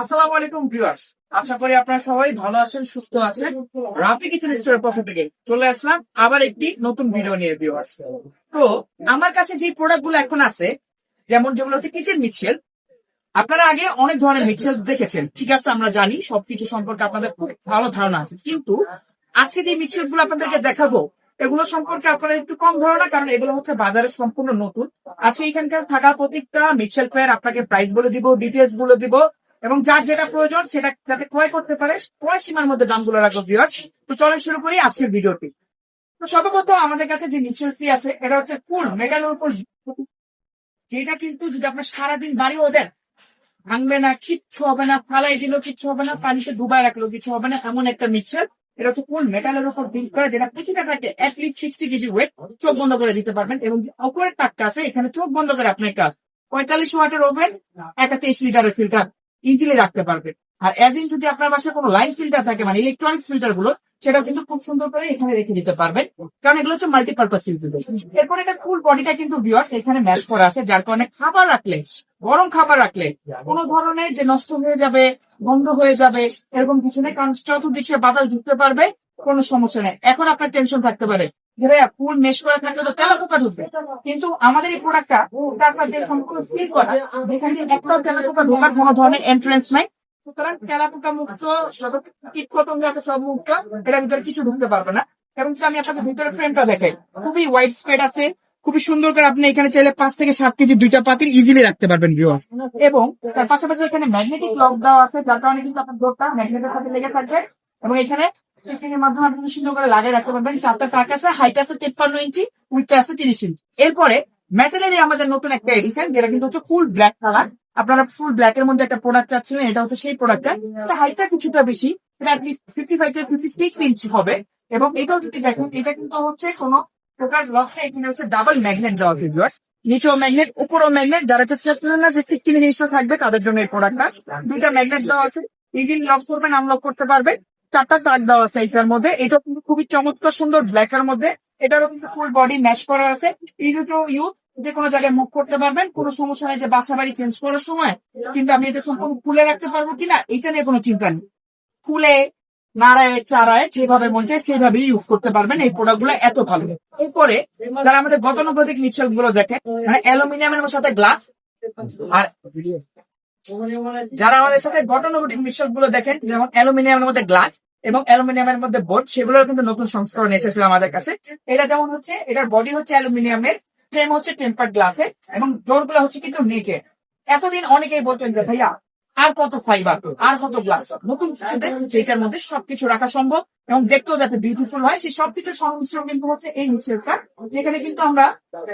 আসসালামু আলাইকুম, ভিউয়ার্স। আশা করি আপনারা সবাই ভালো আছেন, সুস্থ আছেন। রাফি কিচেন স্টোরের পক্ষ থেকে চলে আসলাম আবার একটি নতুন ভিডিও নিয়ে, ভিউয়ার্স। তো, আমার কাছে যে এখন আছে, যেমন যেগুলো হচ্ছে কিচেন মিক্সেল আপনারা আগে অনেক ধরনের মিক্সেল দেখেছেন। ঠিক আছে, আমরা জানি সবকিছু সম্পর্কে আপনাদের খুব ভালো ধারণা আছে। কিন্তু আজকে যে মিক্সেলগুলো আপনাদেরকে দেখাবো, এগুলো সম্পর্কে আপনারা একটু কম ধারণা, কারণ এগুলো হচ্ছে বাজারে সম্পূর্ণ নতুন। আজকে এখানকার থাকা প্রত্যেকটা মিক্সেল প্লেয়ার আপনাকে প্রাইস বলে দিব ডিটেলস বলে দিব এবং যার যেটা প্রয়োজন সেটা যাতে ক্রয় করতে পারে, ক্রয় সীমার মধ্যে দামগুলো রাখব ভিউয়ার্স তো চলেন শুরু করি আজকের ভিডিওটি। তো সর্বপ্রথম আমাদের কাছে যে মিক্সেল ফ্রি আছে, এটা হচ্ছে ফুল মেটালের উপর যেটা কিন্তু যদি আপনার সারাদিন বাড়িও দেন, ভাঙবে না, কিচ্ছু হবে না, ফালাই দিল, কিচ্ছু হবে না, পানিতে ডুবাই রাখল, কিছু হবে না, এমন একটা মিক্সচার এটা হচ্ছে কোন মেটালের উপর বিল্ড করা, যেটা প্রতিটা টাকে অ্যাটলিস্ট সিক্সটি কেজি ওয়েট চোখ বন্ধ করে দিতে পারবেন। এবং যে অপরের তাকটা আছে, এখানে চোখ বন্ধ করে আপনার কাজ পঁয়তাল্লিশ ওয়াটের ওভেন একটা তেইশ লিটারের ফিল্টার ইজিলি রাখতে পারবেন। আর অ্যাজ ইন যদি আপনার বাসায় কোনো লাইন ফিল্টার থাকে মানে ইলেকট্রনিক্স ফিল্টারগুলো, সেটাও কিন্তু খুব সুন্দর করে এখানে রেখে দিতে পারবেন। কারণ এগুলো হচ্ছে মাল্টিপারপাস ইউজেবল এরপর এটা ফুল বডিটা কিন্তু ভিউয়ার্স এখানে ম্যাশ করা আছে, যার কারণে খাবার রাখলে, গরম খাবার রাখলে, কোনো ধরনের যে নষ্ট হয়ে যাবে বন্ধ হয়ে যাবে, এরকম কিছু নেই। কারণ চতুর্দিকে বাতাস ঢুকতে পারবে, কোনো সমস্যা নেই। এখন আপনার টেনশন থাকতে পারে ফুল মেশ করা থাকলে তো তেলা ঢুকবে। কিন্তু আমাদের এই প্রোডাক্টটা সাথে সম্পূর্ণ সিল করা, যেখানে তেলা ঢোকার কোনো ধরনের এন্ট্রেন্স নাই। সুতরাং তেলা মুক্ত কীট পতঙ্গ আছে, সব মুক্ত এটার ভিতরে কিছু ঢুকতে পারবে না। এবং আমি আপনাকে ভিতরে ফ্রেমটা দেখাই, খুবই ওয়াইড স্প্রেড আছে, খুবই সুন্দর করে আপনি এখানে চাইলে পাঁচ থেকে সাত কেজি দুইটা পাতিল ইজিলি রাখতে পারবেন ভিউয়ার্স এবং তার পাশাপাশি এখানে ম্যাগনেটিক লক দেওয়া আছে, যার কারণে কিন্তু আপনার ডোরটা ম্যাগনেটের সাথে লেগে থাকবে। এবং এখানে সেটিংয়ের মাধ্যমে আপনি করে লাগিয়ে রাখতে পারবেন আছে হাইট আছে আছে তিরিশ ইঞ্চি। আমাদের নতুন একটা এডিশন যেটা কিন্তু হচ্ছে ফুল ব্ল্যাক কালার আপনারা ফুল ব্ল্যাক এর মধ্যে একটা প্রোডাক্ট চাচ্ছিলেন, এটা হচ্ছে সেই প্রোডাক্টটা হাইটটা কিছুটা বেশি ফিফটি ফাইভ ফিফটি ইঞ্চি হবে। এবং এটাও যদি দেখেন, এটা কিন্তু হচ্ছে কোনো প্রকার লকটা এখানে হচ্ছে ডাবল ম্যাগনেট দেওয়া নিচেও ম্যাগনেট উপরও ম্যাগনেট যারা চাচ্ছিলেন না যে জিনিসটা থাকবে, তাদের জন্য এই প্রোডাক্টটা দুইটা ম্যাগনেট দেওয়া আছে। ইজিলি লক করবেন আনলক করতে পারবেন। চারটা তার দেওয়া আছে এটার মধ্যে। এটা কিন্তু খুবই চমৎকার সুন্দর ব্ল্যাক এর মধ্যে। এটারও কিন্তু ফুল বডি ম্যাশ করা আছে। ইজি টু ইউজ যে কোনো জায়গায় মুভ করতে পারবেন। কোনো সমস্যা নেই যে বাসা বাড়ি চেঞ্জ করার সময়। কিন্তু আমি এটা সম্পূর্ণ খুলে রাখতে পারব কিনা, এটা নিয়ে কোনো চিন্তা নেই। খুলে, নাড়ায় চারায় যেভাবে মন চায় সেভাবেই ইউজ করতে পারবেন এই প্রোডাক্টগুলো এত ভালো। এরপরে যারা আমাদের গতানুগতিক মিক্সারগুলো দেখে মানে অ্যালুমিনিয়ামের সাথে গ্লাস আর যারা আমাদের সাথে গতানুগতিক মিক্সারগুলো দেখেন, যেমন অ্যালুমিনিয়ামের মধ্যে গ্লাস এবং অ্যালুমিনিয়ামের মধ্যে বোর্ড, সেগুলোর কিন্তু নতুন সংস্করণ এসেছিল আমাদের কাছে। এটা যেমন হচ্ছে, এটার বডি হচ্ছে অ্যালুমিনিয়ামের ফ্রেম হচ্ছে টেম্পার গ্লাসের এবং ডোরগুলো হচ্ছে কিন্তু নেকের এতদিন অনেকেই বলতেন যে, ভাইয়া, আর কত ফাইবার আর কত গ্লাস নতুন যেটার মধ্যে সবকিছু রাখা সম্ভব, এবং দেখতেও যাতে বিউটিফুল হয়, সেই সবকিছু সংমিশ্রণ কিন্তু হচ্ছে এই মিক্সারটা যেখানে কিন্তু আমরা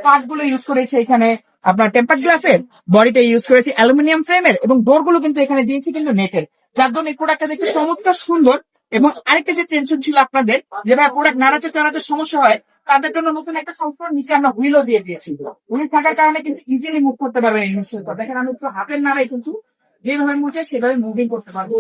কাঠগুলো ইউজ করেছি এখানে আপনার টেম্পার গ্লাসের বডিটা ইউজ করেছি অ্যালুমিনিয়াম ফ্রেমের এবং ডোরগুলো কিন্তু এখানে দিয়েছি কিন্তু নেটের যার জন্য এই প্রোডাক্টটা দেখতে চমৎকার সুন্দর এবং আরেকটা যে টেনশন ছিল আপনাদের, যে ভাই প্রোডাক্ট নাড়াতে চাড়াতে সমস্যা হয়, তাদের জন্য নতুন একটা সংস্করণ নিচে আমরা হুইলও দিয়ে দিয়েছি। হুইল থাকার কারণে কিন্তু ইজিলি মুভ করতে পারবেন এই মিক্সারটা দেখেন আমি একটু হাতের নাড়াই কিন্তু যেভাবে মুছে সেভাবে মুভিং করতে পারব।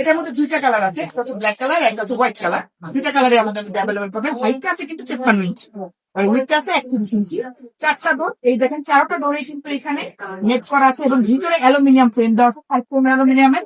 এটার মধ্যে দুইটা কালার আছে একটা হচ্ছে ব্ল্যাক কালার একটা হচ্ছে হোয়াইট কালার দুইটা কালারে আমাদের মধ্যে অ্যাভেলেবল পাবেন হোয়াইটটা আছে কিন্তু তেপ্পান্ন ইঞ্চি আর হোয়াইটটা আছে একত্রিশ ইঞ্চি চারটা ডোর এই দেখেন চারটা ডোরে কিন্তু এখানে নেট করা আছে এবং ভিতরে অ্যালুমিনিয়াম ফ্রেম দেওয়া আছে ফাইভ ফ্রেম অ্যালুমিনিয়ামের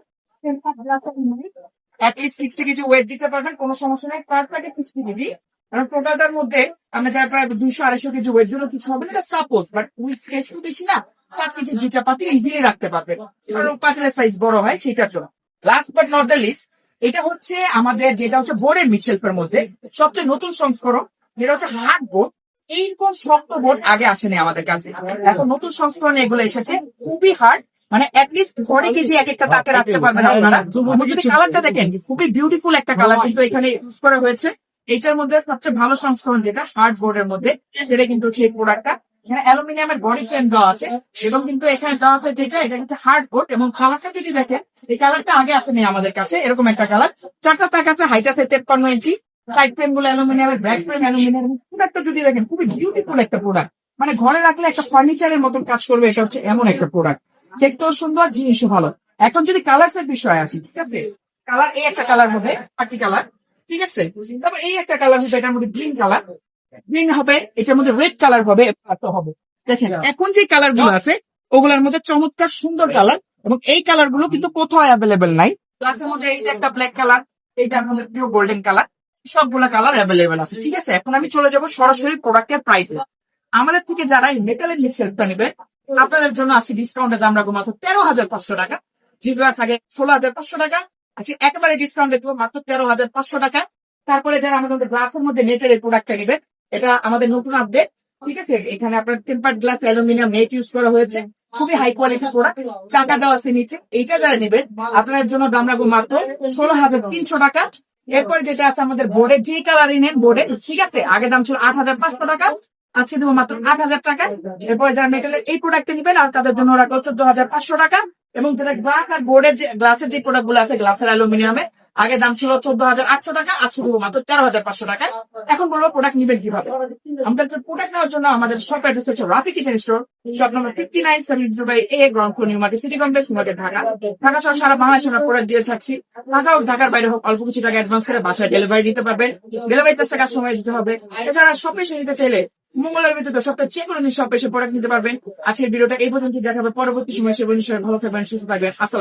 at least sixty KG weight দিতে পারবেন কোনো সমস্যা নেই। Per sixty KG. কারণ টোটালটার মধ্যে আমরা যারা প্রায় দুশো আড়াইশো কেজি ওয়েট দিলেও কিছু হবে না এটা সাপোজ বাট উইথ বেশি না। সাত কেজি দুইটা পাতিল ইজিলি রাখতে পারবেন কারণ পাতিলের সাইজ বড় হয় সেটার জন্য। Last but not the least এটা হচ্ছে আমাদের যেটা হচ্ছে বোর্ডের মিক্সেলফের মধ্যে সবচেয়ে নতুন সংস্করণ যেটা হচ্ছে হার্ড বোর্ড এইরকম শক্ত বোর্ড আগে আসেনি আমাদের কাছে। এখন নতুন সংস্করণে এগুলো এসেছে খুবই হার্ড মানে অ্যাটলিস্ট ফর্টি কেজি এক একটা তাকে রাখতে পারবেন আপনারা। আপনি যদি কালারটা দেখেন খুবই বিউটিফুল একটা কালার কিন্তু এখানে ইউজ করা হয়েছে। এটার মধ্যে সবচেয়ে ভালো সংস্করণ যেটা হার্ড বোর্ডের মধ্যে সেটা কিন্তু হচ্ছে এই প্রোডাক্টটা এখানে অ্যালুমিনিয়ামের বডি ফ্রেম দেওয়া আছে এবং কিন্তু এখানে দেওয়া আছে যেটা, এটা কিন্তু হার্ড বোর্ড এবং কালারটা যদি দেখেন, এই কালারটা আগে আসেনি আমাদের কাছে, এরকম একটা কালার চারটা তাক আছে হাইট আছে তেপ্পান্ন ইঞ্চি সাইড ফ্রেমগুলো অ্যালুমিনিয়ামের ব্যাক ফ্রেম অ্যালুমিনিয়াম প্রোডাক্টটা যদি দেখেন, খুবই বিউটিফুল একটা প্রোডাক্ট মানে ঘরে রাখলে একটা ফার্নিচারের মতন কাজ করবে, এটা হচ্ছে এমন একটা প্রোডাক্ট দেখতেও সুন্দর, জিনিসও ভালো। এখন যদি কালার্স এর বিষয় আসি, ঠিক আছে? কালার এই একটা কালার হবে পাখি কালার ঠিক আছে? তারপর এই একটা কালার হবে, এটার মধ্যে গ্রিন কালার গ্রিন হবে এটার মধ্যে রেড কালার হবে হবে। দেখেন এখন যে কালারগুলো আছে ওগুলোর মধ্যে চমৎকার সুন্দর কালার এবং এই কালারগুলো কিন্তু কোথাও অ্যাভেলেবেল নাই। গ্লাসের মধ্যে এই যে একটা ব্ল্যাক কালার এইটা আমাদের প্রিয় গোল্ডেন কালার সবগুলা কালার অ্যাভেলেবেল আছে। ঠিক আছে? এখন আমি চলে যাব সরাসরি প্রোডাক্টের প্রাইসে আমাদের থেকে যারা এই মেটালের সেলফটা নেবে আপনাদের জন্য আছে ডিসকাউন্টের দাম রাখব মাত্র তেরো হাজার পাঁচশো টাকা। জিবিআর আগে ষোলো হাজার পাঁচশো টাকা। আছে একেবারে ডিসকাউন্ট দেবো মাত্র তেরো হাজার পাঁচশো টাকা। তারপরে যারা আমাদের গ্লাসের মধ্যে নেটের এই প্রোডাক্টটা নেবে এটা আমাদের নতুন আপডেট ঠিক আছে? এখানে আপনার temper glass aluminium net use করা হয়েছে। খুবই হাই কোয়ালিটি প্রোডাক্ট চাকা দেওয়া আছে নিচে। এইটা যারা নেবেন, আপনার জন্য দাম রাখব মাত্র ষোলো হাজার তিনশো টাকা। এরপর যেটা আছে আমাদের বোর্ডের যে কালারই নেন বোর্ডে ঠিক আছে? আগে দাম ছিল আট হাজার পাঁচশো টাকা, আজকে দেবো মাত্র আট হাজার টাকা। এরপরে যারা মেটালের এই প্রোডাক্টটা নেবেন, আর তাদের জন্য রাখব চোদ্দ হাজার পাঁচশো টাকা। এবং যেটা গ্লাস আর বোর্ডের যে গ্লাসের যে প্রোডাক্টগুলো আছে গ্লাসের অ্যালুমিনিয়ামে আগে দাম ছিল চোদ্দ হাজার, আটশো টাকা আজকে দেবো মাত্র তেরো হাজার পাঁচশো টাকা। এখন বলব প্রোডাক্ট নেবেন কীভাবে? আমাদের প্রোডাক্ট নেওয়ার জন্য আমাদের শপ অ্যাড্রেস হচ্ছে Rafi kitchen store shop number fifty nine seven two by A ground floor New Market City Complex market Dhaka Dhaka সহ সারা বাংলাদেশে আমরা প্রোডাক্ট দিয়ে থাকছি। ঢাকা হোক ঢাকার বাইরে হোক, অল্প কিছু টাকা অ্যাডভান্স করে বাসায় ডেলিভারি দিতে পারবেন। ডেলিভারি চার্জ টাকা সময় দিতে হবে। এছাড়া শপ এসে নিতে চাইলে মঙ্গলের ভিতরে সপ্তাহে যে কোনো দিন সব এসে প্রোডাক্ট নিতে পারবেন। আজকের ভিডিওটা এই পর্যন্ত দেখাবে পরবর্তী সময়। সে ভালো থাকবেন, সুস্থ থাকবেন। আসসালাম